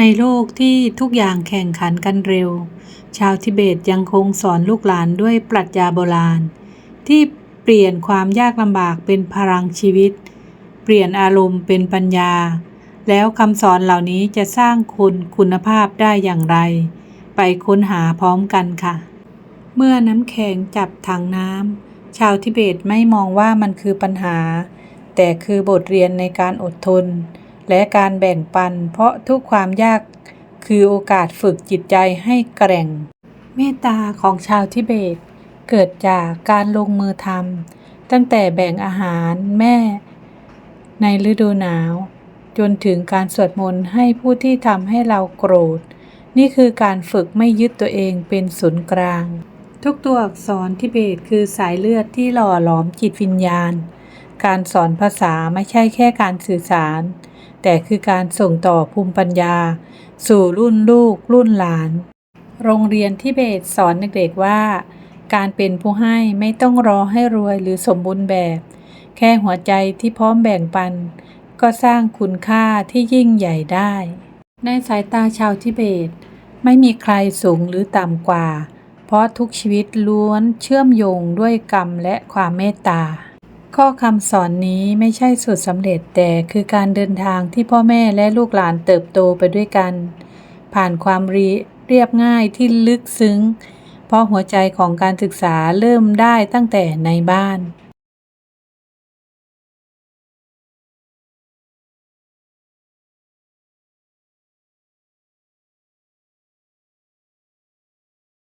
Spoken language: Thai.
ในโลกที่ทุกอย่างแข่งขันกันเร็ว ชาวทิเบตยังคงสอนลูกหลานด้วยปรัชญาโบราณ ที่เปลี่ยนความยากลำบากเป็นพลังชีวิต เปลี่ยนอารมณ์เป็นปัญญา แล้วคำสอนเหล่านี้จะสร้างคุณคุณภาพได้อย่างไร ไปค้นหาพร้อมกันค่ะ เมื่อน้ำแข็งจับถังน้ำชาวทิเบตไม่มองว่ามันคือปัญหา แต่คือบทเรียนในการอดทน และการแบ่งปัน เพราะทุกความยากคือโอกาสฝึกจิตใจให้แกร่ง เมตตาของชาวทิเบต เกิดจากการลงมือทำตั้งแต่แบ่งอาหารแม่ ในฤดูหนาว จนถึงการสวดมนต์ให้ผู้ที่ทำให้เราโกรธ นี่คือการฝึกไม่ยึดตัวเองเป็นศูนย์กลาง ทุกตัวอักษรทิเบตคือสายเลือดที่หล่อหลอมจิตวิญญาณ การสอนภาษาไม่ใช่แค่การสื่อสาร แต่คือการส่งต่อภูมิปัญญา สู่รุ่นลูก รุ่นหลาน โรงเรียนทิเบตสอนเด็กๆว่า การเป็นผู้ให้ไม่ต้องรอให้รวยหรือสมบูรณ์แบบ แค่หัวใจที่พร้อมแบ่งปัน ก็สร้างคุณค่าที่ยิ่งใหญ่ได้ ในสายตาชาวทิเบต ไม่มีใครสูงหรือต่ำกว่า เพราะทุกชีวิตล้วนเชื่อมโยงด้วยกรรมและความเมตตา ข้อคำสอนนี้ไม่ใช่สูตรสำเร็จแต่คือการเดินทางที่พ่อแม่และลูกหลานเติบโตไปด้วยกัน ผ่านความรีเรียบง่ายที่ลึกซึ้ง เพราะหัวใจของการศึกษาเริ่มได้ตั้งแต่ในบ้าน